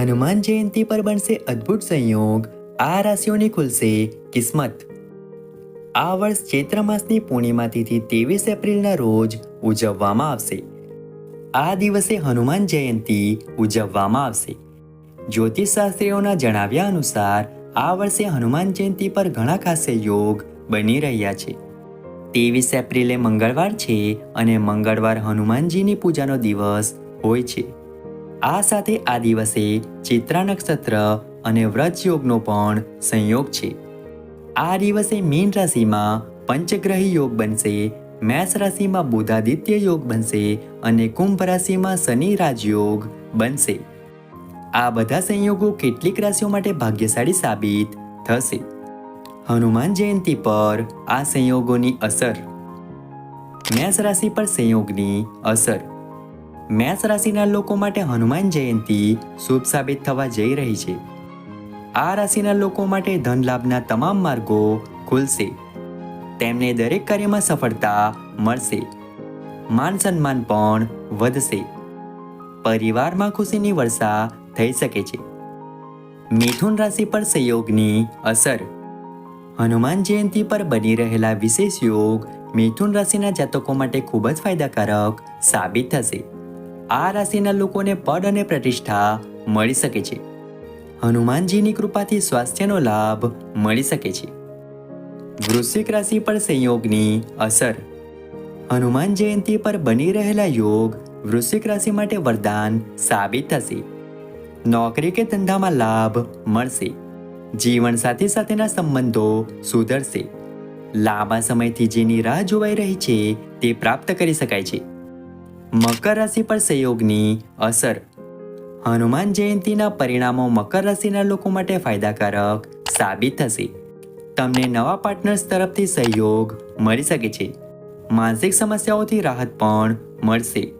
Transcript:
હનુમાન જયંતી પર બનશે અદ્ભુત સંયોગ આ રાશિઓની ખુલશે કિસ્મત આ વર્ષ ચૈત્ર માસની પૂર્ણિમા તિથિ ત્રેવીસ એપ્રિલના રોજ ઉજવવામાં આવશે આ દિવસે હનુમાન જયંતી ઉજવવામાં આવશે જ્યોતિષશાસ્ત્રીઓના જણાવ્યા અનુસાર આ વર્ષે હનુમાન જયંતી પર ઘણા ખાસે યોગ બની રહ્યા છે ત્રેવીસ એપ્રિલે મંગળવાર છે અને મંગળવાર હનુમાનજીની પૂજાનો દિવસ હોય છે આ સાથે આ દિવસે ચિત્રા નક્ષત્ર અને વ્રજ યોગનો પણ સંયોગ છે. આ દિવસે મીન રાશિમાં પંચગ્રહી યોગ બનશે, મેષ રાશિમાં બુધાદિત્ય યોગ બનશે અને કુંભ રાશિમાં શનિ રાજયોગ બનશે. આ બધા સંયોગો કેટલીક રાશિઓ માટે ભાગ્યશાળી સાબિત થશે. હનુમાન જયંતી પર આ સંયોગોની અસર. મેષ રાશિ પર સંયોગની અસર. મેષ રાશિના લોકો માટે હનુમાન જયંતી શુભ સાબિત થવા જઈ રહી છે. આ રાશિના લોકો માટે ધન લાભના તમામ માર્ગો ખુલશે. તેમને દરેક કાર્યમાં સફળતા મળશે. માન સન્માન પણ વધશે. પરિવારમાં ખુશીની વર્ષા થઈ શકે છે. મિથુન રાશિ પર સંયોગની અસર. હનુમાન જયંતી પર બની રહેલા વિશેષ યોગ મિથુન રાશિના જાતકો માટે ખૂબ જ ફાયદાકારક સાબિત થશે. આ રાશિના લોકોને પદ અને પ્રતિષ્ઠા મળી શકે છે. હનુમાનજીની કૃપાથી સ્વાસ્થ્યનો લાભ મળી શકે છે. વૃશ્ચિક રાશિ પર સંયોગની અસર. હનુમાન જયંતી પર બની રહેલા યોગ વૃશ્ચિક રાશિ માટે વરદાન સાબિત થશે. નોકરી કે ધંધામાં લાભ મળશે. જીવનસાથી સાથેના સંબંધો સુધરશે. લાંબા સમયથી જેની રાહ જોવાઈ રહી છે તે પ્રાપ્ત કરી શકાય છે. મકર રાશિ પર સંયોગની અસર. હનુમાન જયંતીના પરિણામો મકર રાશિના લોકો માટે ફાયદાકારક સાબિત થશે. તમને નવા પાર્ટનર્સ તરફથી સહયોગ મળી શકે છે. માનસિક સમસ્યાઓથી રાહત પણ મળશે.